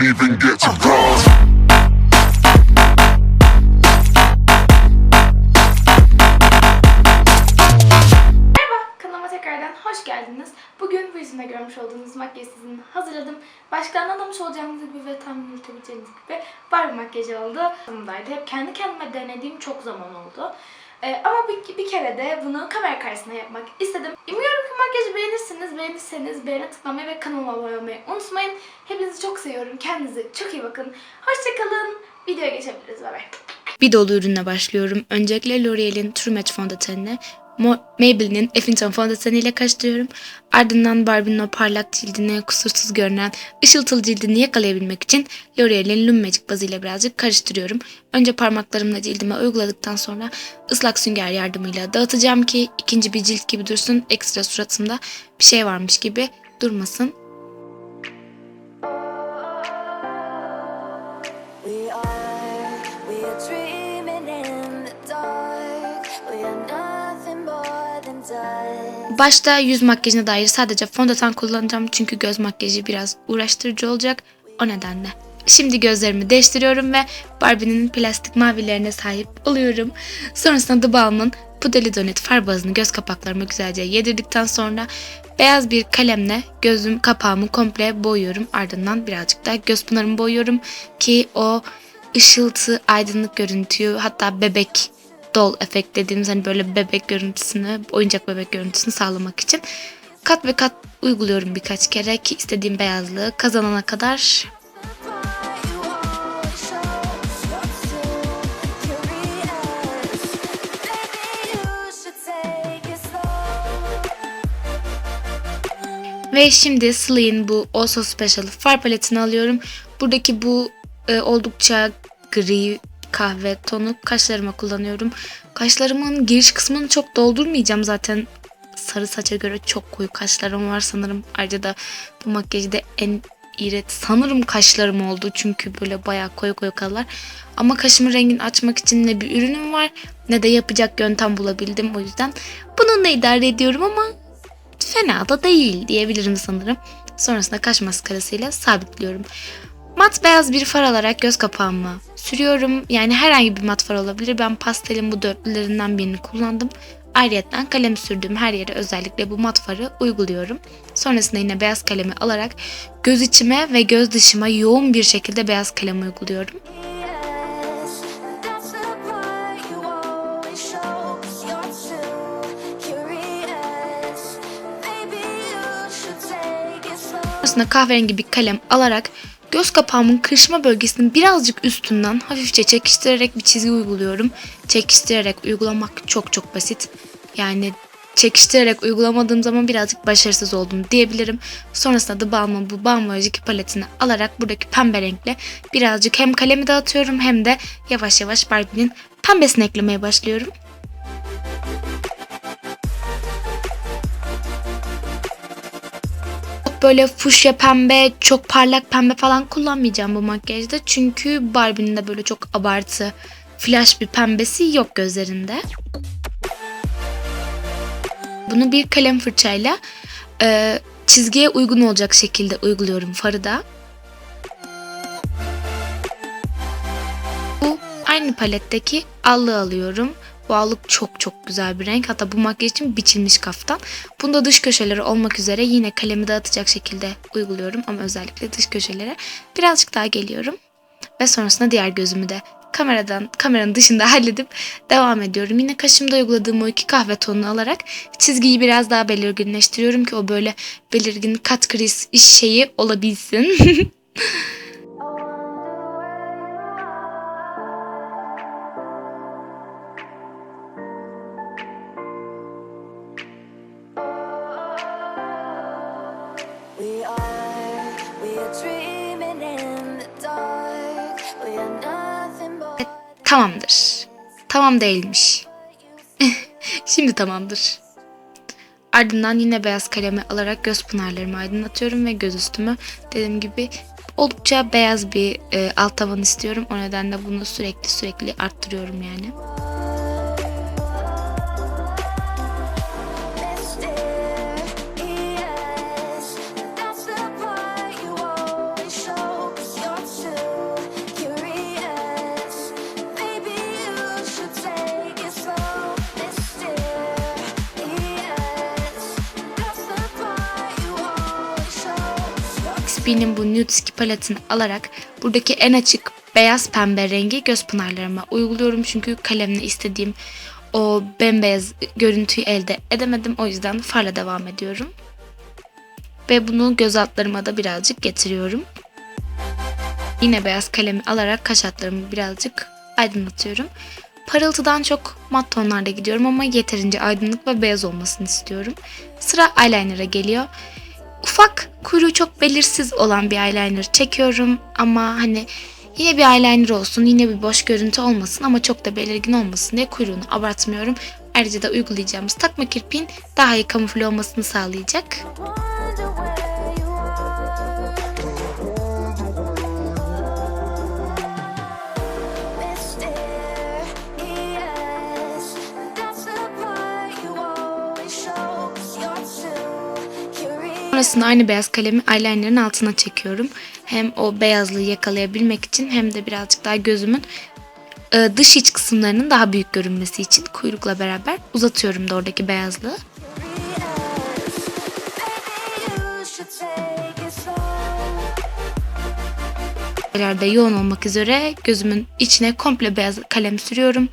can't even get to tekrardan hoş geldiniz. Bugün bu yüzümde görmüş olduğunuz makyajı sizin hazırladım. Baştan anlamış olacağınız gibi ve tahmin edebileceğiniz gibi Barbie makyajı oldu. Bundaydı. Hep kendi kendime denediğim çok zaman oldu. Ee, ama bir, bir kere de bunu kamera karşısında yapmak istedim. Umuyorum ki makyajı beğenirsiniz. Beğenirseniz beğene tıklamayı ve kanalıma abone olmayı unutmayın. Hepinizi çok seviyorum. Kendinize çok iyi bakın. Hoşçakalın. Videoya geçebiliriz. Bay bay. Bir dolu ürünle başlıyorum. Öncelikle L'Oreal'in True Match fondötenini Maybelline'in Effington fondöteniyle karıştırıyorum. Ardından Barbie'nin o parlak cildini, kusursuz görünen ışıltılı cildini yakalayabilmek için L'Oreal'in Lume Magic bazıyla birazcık karıştırıyorum. Önce parmaklarımla cildime uyguladıktan sonra ıslak sünger yardımıyla dağıtacağım ki ikinci bir cilt gibi dursun. Ekstra suratımda bir şey varmış gibi durmasın. Başta yüz makyajına dair sadece fondöten kullanacağım çünkü göz makyajı biraz uğraştırıcı olacak o nedenle. Şimdi gözlerimi değiştiriyorum ve Barbie'nin plastik mavilerine sahip oluyorum. Sonrasında The Balm'ın Pudeli Donut far bazını göz kapaklarıma güzelce yedirdikten sonra beyaz bir kalemle gözüm kapağımı komple boyuyorum. Ardından birazcık da göz pınarımı boyuyorum ki o ışıltı, aydınlık görüntüyü hatta bebek doll efekt dediğimiz hani böyle bebek görüntüsünü, oyuncak bebek görüntüsünü sağlamak için kat ve kat uyguluyorum birkaç kere ki istediğim beyazlığı kazanana kadar. Ve şimdi Slay'in bu Also Special far paletini alıyorum. Buradaki bu e, oldukça gri kahve tonu kaşlarıma kullanıyorum. Kaşlarımın giriş kısmını çok doldurmayacağım zaten sarı saça göre çok koyu kaşlarım var sanırım. Ayrıca da bu makyajda en iğret sanırım kaşlarım oldu çünkü böyle bayağı koyu koyu kalırlar. Ama kaşımın rengini açmak için ne bir ürünüm var ne de yapacak yöntem bulabildim. O yüzden bununla idare ediyorum ama fena da değil diyebilirim sanırım. Sonrasında kaş maskarasıyla sabitliyorum. Mat beyaz bir far alarak göz kapağıma sürüyorum. Yani herhangi bir mat far olabilir. Ben pastelin bu dörtlülerinden birini kullandım. Ayrıyeten kalem sürdüğüm her yere özellikle bu mat farı uyguluyorum. Sonrasında yine beyaz kalemi alarak göz içime ve göz dışıma yoğun bir şekilde beyaz kalem uyguluyorum. Sonrasında kahverengi bir kalem alarak göz kapağımın kırışma bölgesinin birazcık üstünden hafifçe çekiştirerek bir çizgi uyguluyorum. Çekiştirerek uygulamak çok çok basit. Yani çekiştirerek uygulamadığım zaman birazcık başarısız oldum diyebilirim. Sonrasında The Balm'ın bu Balm Magic paletini alarak buradaki pembe renkle birazcık hem kalemi dağıtıyorum hem de yavaş yavaş Barbie'nin pembesini eklemeye başlıyorum. Böyle fuşya pembe, çok parlak pembe falan kullanmayacağım bu makyajda. Çünkü Barbie'nin de böyle çok abartı, flash bir pembesi yok gözlerinde. Bunu bir kalem fırçayla e, çizgiye uygun olacak şekilde uyguluyorum farı da. Bu aynı paletteki allığı alıyorum. Bu allık çok çok güzel bir renk. Hatta bu makyaj için biçilmiş kaftan. Bunda dış köşeleri olmak üzere yine kalemi dağıtacak şekilde uyguluyorum. Ama özellikle dış köşelere birazcık daha geliyorum. Ve sonrasında diğer gözümü de kameradan kameranın dışında halledip devam ediyorum. Yine kaşımda uyguladığım o iki kahve tonunu alarak çizgiyi biraz daha belirginleştiriyorum ki o böyle belirgin kat kriz iş şeyi olabilsin. Tamamdır. Tamam değilmiş. Şimdi tamamdır. Ardından yine beyaz kalemi alarak göz pınarlarımı aydınlatıyorum ve göz üstümü dediğim gibi oldukça beyaz bir e, alt tavan istiyorum. O nedenle bunu sürekli sürekli arttırıyorum yani. SB'nin bu Nude Ski paletini alarak buradaki en açık beyaz pembe rengi göz pınarlarıma uyguluyorum. Çünkü kalemle istediğim o bembeyaz görüntüyü elde edemedim. O yüzden farla devam ediyorum. Ve bunu göz altlarıma da birazcık getiriyorum. Yine beyaz kalemi alarak kaş altlarımı birazcık aydınlatıyorum. Parıltıdan çok mat tonlarda gidiyorum ama yeterince aydınlık ve beyaz olmasını istiyorum. Sıra eyeliner'a geliyor. Ufak kuyruğu çok belirsiz olan bir eyeliner çekiyorum ama hani yine bir eyeliner olsun yine bir boş görüntü olmasın ama çok da belirgin olmasın diye kuyruğunu abartmıyorum. Ayrıca da uygulayacağımız takma kirpiğin daha iyi kamufle olmasını sağlayacak. Sonrasında aynı beyaz kalemi eyeliner'ın altına çekiyorum. Hem o beyazlığı yakalayabilmek için hem de birazcık daha gözümün e, dış iç kısımlarının daha büyük görünmesi için kuyrukla beraber uzatıyorum da oradaki beyazlığı. Yerlerde yoğun olmak üzere gözümün içine komple beyaz kalem sürüyorum.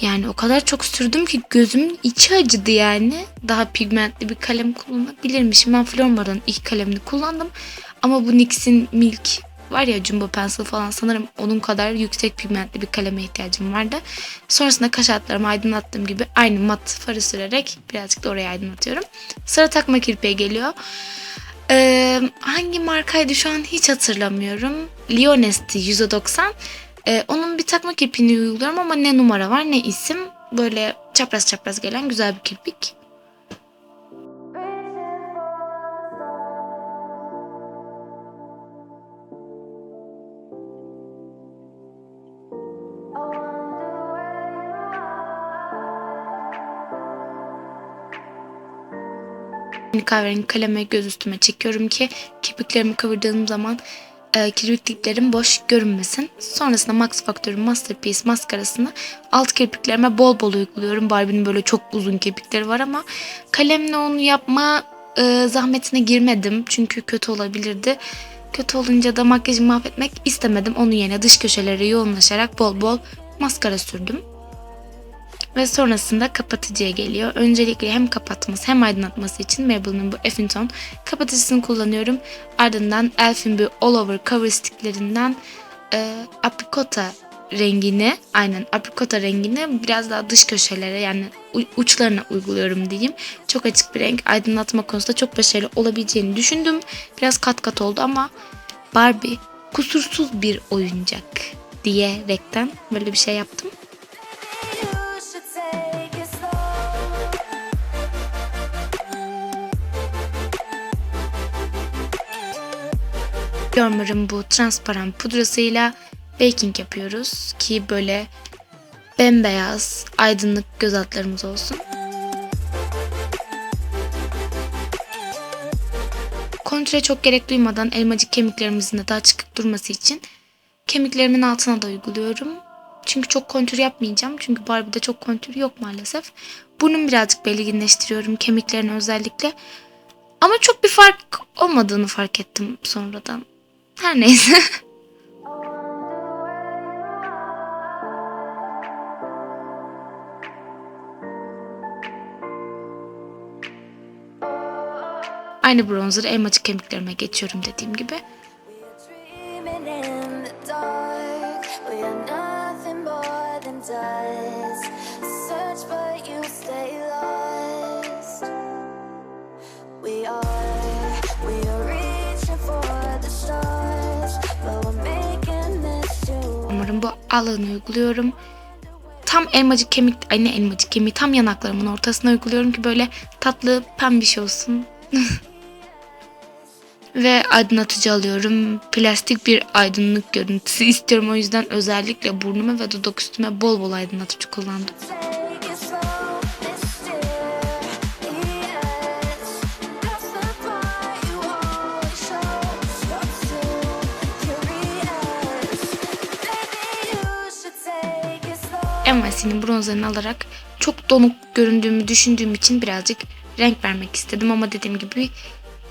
Yani o kadar çok sürdüm ki gözümün içi acıdı yani. Daha pigmentli bir kalem kullanabilirmişim. Ben Flormar'ın ilk kalemini kullandım. Ama bu NYX'in Milk var ya Jumbo Pencil falan sanırım onun kadar yüksek pigmentli bir kaleme ihtiyacım vardı. Sonrasında kaş altlarımı aydınlattığım gibi aynı mat farı sürerek birazcık da oraya aydınlatıyorum. Sıra takma kirpiğe geliyor. Ee, hangi markaydı şu an hiç hatırlamıyorum. Leonesti 190. Ee, onun bir takma kirpiğini uyguluyorum ama ne numara var ne isim. Böyle çapraz çapraz gelen güzel bir kirpik. Kahverengi kaleme göz üstüme çekiyorum ki kirpiklerimi kıvırdığım zaman e, kirpiklerim boş görünmesin. Sonrasında Max Factor'ın Masterpiece maskarasını alt kirpiklerime bol bol uyguluyorum. Barbie'nin böyle çok uzun kirpikleri var ama kalemle onu yapma e, zahmetine girmedim. Çünkü kötü olabilirdi. Kötü olunca da makyajımı mahvetmek istemedim. Onun yerine dış köşelere yoğunlaşarak bol bol maskara sürdüm. Ve sonrasında kapatıcıya geliyor. Öncelikle hem kapatması hem aydınlatması için Maybelline'in bu Effington kapatıcısını kullanıyorum. Ardından Elf'in bu All Over Cover sticklerinden e, aprikota rengini, aynen aprikota rengini biraz daha dış köşelere yani uçlarına uyguluyorum diyeyim. Çok açık bir renk. Aydınlatma konusunda çok başarılı olabileceğini düşündüm. Biraz kat kat oldu ama Barbie kusursuz bir oyuncak diyerekten böyle bir şey yaptım. Yormar'ın bu transparan pudrasıyla baking yapıyoruz ki böyle bembeyaz aydınlık göz altlarımız olsun. Kontüre çok gerek duymadan elmacık kemiklerimizin de daha çıkık durması için kemiklerimin altına da uyguluyorum. Çünkü çok kontür yapmayacağım. Çünkü Barbie'de çok kontür yok maalesef. Burnumu birazcık belirginleştiriyorum kemiklerini özellikle. Ama çok bir fark olmadığını fark ettim sonradan. Her neyse. Aynı bronzer elmacık kemiklerime geçiyorum dediğim gibi. Umarım bu alanı uyguluyorum. Tam elmacık kemik, ay ne elmacık kemiği tam yanaklarımın ortasına uyguluyorum ki böyle tatlı pembiş olsun. Ve aydınlatıcı alıyorum. Plastik bir aydınlık görüntüsü istiyorum. O yüzden özellikle burnuma ve dudak üstüme bol bol aydınlatıcı kullandım. Slow. MYC'nin bronzerını alarak çok donuk göründüğümü düşündüğüm için birazcık renk vermek istedim ama dediğim gibi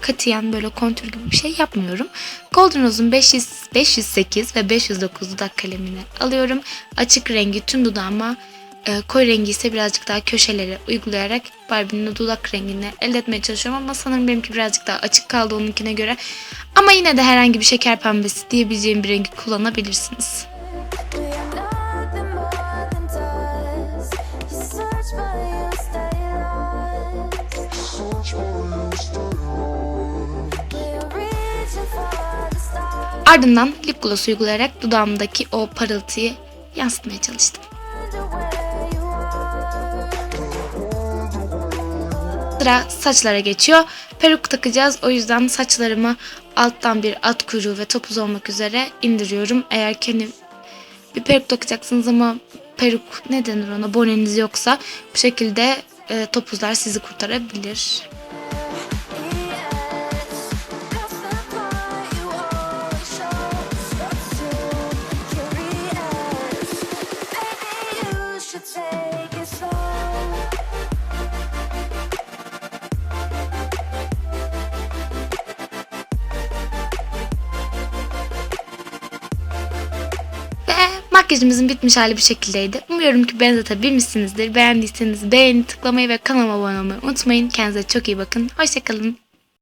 katiyen böyle kontür gibi bir şey yapmıyorum. Golden Rose'un 500, 508 ve 509 dudak kalemini alıyorum. Açık rengi tüm dudağıma, e, koyu rengi ise birazcık daha köşelere uygulayarak Barbie'nin dudak rengini elde etmeye çalışıyorum. Ama sanırım benimki birazcık daha açık kaldı onunkine göre. Ama yine de herhangi bir şeker pembesi diyebileceğim bir rengi kullanabilirsiniz. Ardından lip gloss uygulayarak dudağımdaki o parıltıyı yansıtmaya çalıştım. Sıra saçlara geçiyor. Peruk takacağız. O yüzden saçlarımı alttan bir at kuyruğu ve topuz olmak üzere indiriyorum. Eğer kendi bir peruk takacaksınız ama peruk ne denir ona boneniz yoksa bu şekilde e, topuzlar sizi kurtarabilir. Makyajımızın bitmiş hali bu şekildeydi. Umuyorum ki benzetebilmişsinizdir. Beğendiyseniz beğeni tıklamayı ve kanalıma abone olmayı unutmayın. Kendinize çok iyi bakın. Hoşçakalın.